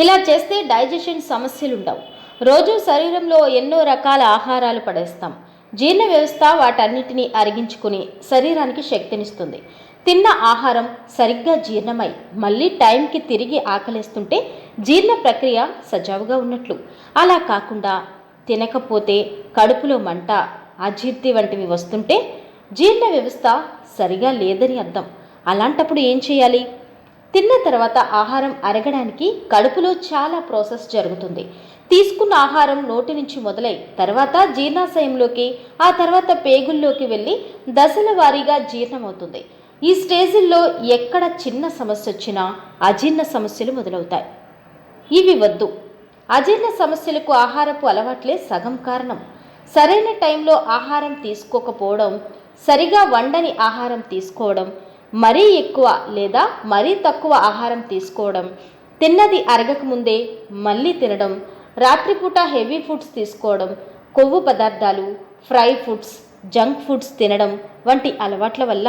ఇలా చేస్తే డైజెషన్ సమస్యలు ఉండవు రోజు శరీరంలో ఎన్నో రకాల ఆహారాలు పడేస్తాం. జీర్ణ వ్యవస్థ వాటన్నిటిని అరిగించుకుని శరీరానికి శక్తినిస్తుంది. తిన్న ఆహారం సరిగ్గా జీర్ణమై మళ్ళీ టైంకి తిరిగి ఆకలేస్తుంటే జీర్ణ ప్రక్రియ సజావుగా ఉన్నట్లు. అలా కాకుండా తినకపోతే కడుపులో మంట అజీర్తి వంటివి వస్తుంటే జీర్ణ వ్యవస్థ సరిగా లేదని అర్థం. అలాంటప్పుడు ఏం చేయాలి? తిన్న తర్వాత ఆహారం అరగడానికి కడుపులో చాలా ప్రాసెస్ జరుగుతుంది. తీసుకున్న ఆహారం నోటి నుంచి మొదలై తర్వాత జీర్ణాశయంలోకి ఆ తర్వాత పేగుల్లోకి వెళ్ళి దశల వారీగా జీర్ణమవుతుంది. ఈ స్టేజిల్లో ఎక్కడ చిన్న సమస్య వచ్చినా అజీర్ణ సమస్యలు మొదలవుతాయి. ఇవి వద్దు. అజీర్ణ సమస్యలకు ఆహారపు అలవాట్లే సగం కారణం. సరైన టైంలో ఆహారం తీసుకోకపోవడం సరిగా వండని ఆహారం తీసుకోవడం మరీ ఎక్కువ లేదా మరీ తక్కువ ఆహారం తీసుకోవడం తిన్నది అరగకముందే మళ్ళీ తినడం రాత్రిపూట హెవీ ఫుడ్స్ తీసుకోవడం కొవ్వు పదార్థాలు ఫ్రై ఫుడ్స్ జంక్ ఫుడ్స్ తినడం వంటి అలవాట్ల వల్ల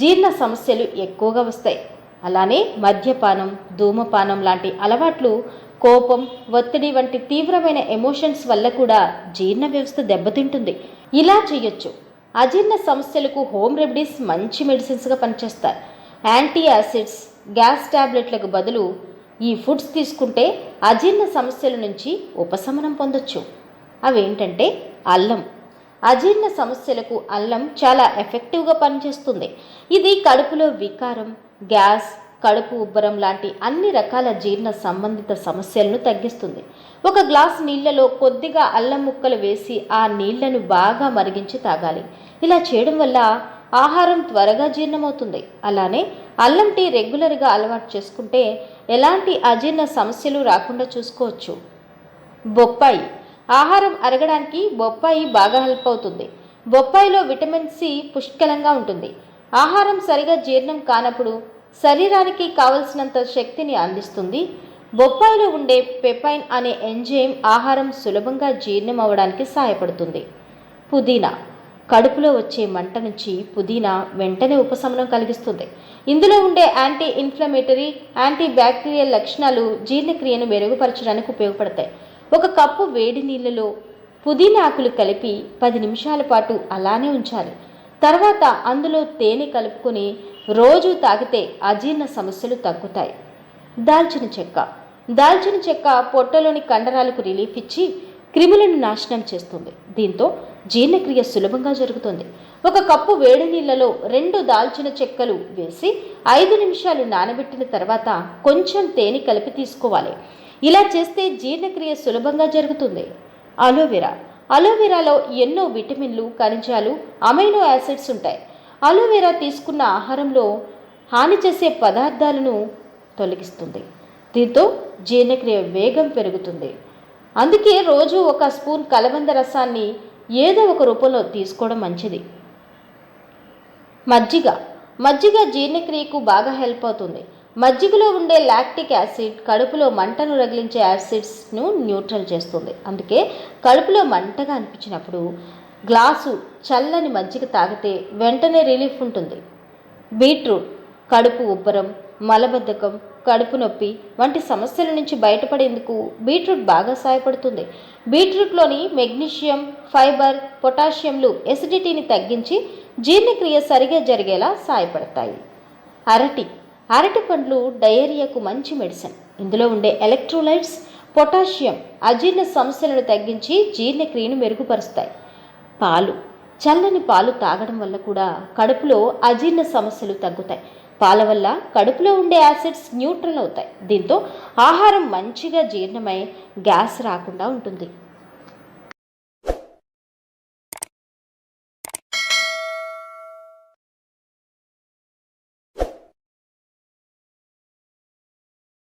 జీర్ణ సమస్యలు ఎక్కువగా వస్తాయి. అలానే మద్యపానం ధూమపానం లాంటి అలవాట్లు కోపం ఒత్తిడి వంటి తీవ్రమైన ఎమోషన్స్ వల్ల కూడా జీర్ణ వ్యవస్థ దెబ్బతింటుంది. ఇలా చేయొచ్చు. అజీర్ణ సమస్యలకు హోమ్ రెమెడీస్ మంచి మెడిసిన్స్గా పనిచేస్తాయి. యాంటీ యాసిడ్స్ గ్యాస్ టాబ్లెట్లకు బదులు ఈ ఫుడ్స్ తీసుకుంటే అజీర్ణ సమస్యల నుంచి ఉపశమనం పొందొచ్చు. అవేంటంటే అల్లం. అజీర్ణ సమస్యలకు అల్లం చాలా ఎఫెక్టివ్గా పనిచేస్తుంది. ఇది కడుపులో వికారం గ్యాస్ కడుపు ఉబ్బరం లాంటి అన్ని రకాల జీర్ణ సంబంధిత సమస్యలను తగ్గిస్తుంది. ఒక గ్లాస్ నీళ్ళలో కొద్దిగా అల్లం ముక్కలు వేసి ఆ నీళ్ళను బాగా మరిగించి తాగాలి. ఇలా చేయడం వల్ల ఆహారం త్వరగా జీర్ణమవుతుంది. అలానే అల్లం టీ రెగ్యులర్గా అలవాటు చేసుకుంటే ఎలాంటి అజీర్ణ సమస్యలు రాకుండా చూసుకోవచ్చు. బొప్పాయి. ఆహారం అరగడానికి బొప్పాయి బాగా హెల్ప్ అవుతుంది. బొప్పాయిలో విటమిన్ సి పుష్కలంగా ఉంటుంది. ఆహారం సరిగా జీర్ణం కానప్పుడు శరీరానికి కావలసినంత శక్తిని అందిస్తుంది. బొప్పాయిలో ఉండే పెపైన్ అనే ఎంజైమ్ ఆహారం సులభంగా జీర్ణం అవ్వడానికి సహాయపడుతుంది. పుదీనా. కడుపులో వచ్చే మంట నుంచి పుదీనా వెంటనే ఉపశమనం కలిగిస్తుంది. ఇందులో ఉండే యాంటీ ఇన్ఫ్లమేటరీ యాంటీ బ్యాక్టీరియల్ లక్షణాలు జీర్ణక్రియను మెరుగుపరచడానికి ఉపయోగపడతాయి. ఒక కప్పు వేడి నీళ్ళలో పుదీనా ఆకులు కలిపి పది నిమిషాల పాటు అలానే ఉంచాలి. తర్వాత అందులో తేనె కలుపుకొని రోజు తాగితే అజీర్ణ సమస్యలు తగ్గుతాయి. దాల్చిన చెక్క. దాల్చిన చెక్క పొట్టలోని కండరాలకు రిలీఫ్ ఇచ్చి క్రిములను నాశనం చేస్తుంది. దీంతో జీర్ణక్రియ సులభంగా జరుగుతుంది. ఒక కప్పు వేడి నీళ్ళలో రెండు దాల్చిన చెక్కలు వేసి ఐదు నిమిషాలు నానబెట్టిన తర్వాత కొంచెం తేనె కలిపి తీసుకోవాలి. ఇలా చేస్తే జీర్ణక్రియ సులభంగా జరుగుతుంది. అలోవెరా. అలోవెరాలో ఎన్నో విటమిన్లు ఖనిజాలు అమైనో యాసిడ్స్ ఉంటాయి. అలోవెరా తీసుకున్న ఆహారంలో హాని చేసే పదార్థాలను తొలగిస్తుంది. దీంతో జీర్ణక్రియ వేగం పెరుగుతుంది. అందుకే రోజు ఒక స్పూన్ కలబంద రసాన్ని ఏదో ఒక రూపంలో తీసుకోవడం మంచిది. మజ్జిగ. మజ్జిగ జీర్ణక్రియకు బాగా హెల్ప్ అవుతుంది. మజ్జిగలో ఉండే లాక్టిక్ యాసిడ్ కడుపులో మంటను రగిలించే యాసిడ్స్ను న్యూట్రల్ చేస్తుంది. అందుకే కడుపులో మంటగా అనిపించినప్పుడు గ్లాసు చల్లని మజ్జిగ తాగితే వెంటనే రిలీఫ్ ఉంటుంది. బీట్రూట్ కడుపు ఉబ్బరం మలబద్ధకం కడుపు నొప్పి వంటి సమస్యల నుంచి బయటపడేందుకు బీట్రూట్ బాగా సహాయపడుతుంది. బీట్రూట్లోని మెగ్నీషియం ఫైబర్ పొటాషియంలు ఎసిడిటీని తగ్గించి జీర్ణక్రియ సరిగా జరిగేలా సహాయపడతాయి. అరటి అరటి పండ్లు డయేరియాకు మంచి మెడిసిన్. ఇందులో ఉండే ఎలక్ట్రోలైట్స్ పొటాషియం అజీర్ణ సమస్యలను తగ్గించి జీర్ణక్రియను మెరుగుపరుస్తాయి. పాలు. చల్లని పాలు తాగడం వల్ల కూడా కడుపులో అజీర్ణ సమస్యలు తగ్గుతాయి. పాల వల్ల కడుపులో ఉండే యాసిడ్స్ న్యూట్రల్ అవుతాయి. దీంతో ఆహారం మంచిగా జీర్ణమై గ్యాస్ రాకుండా ఉంటుంది.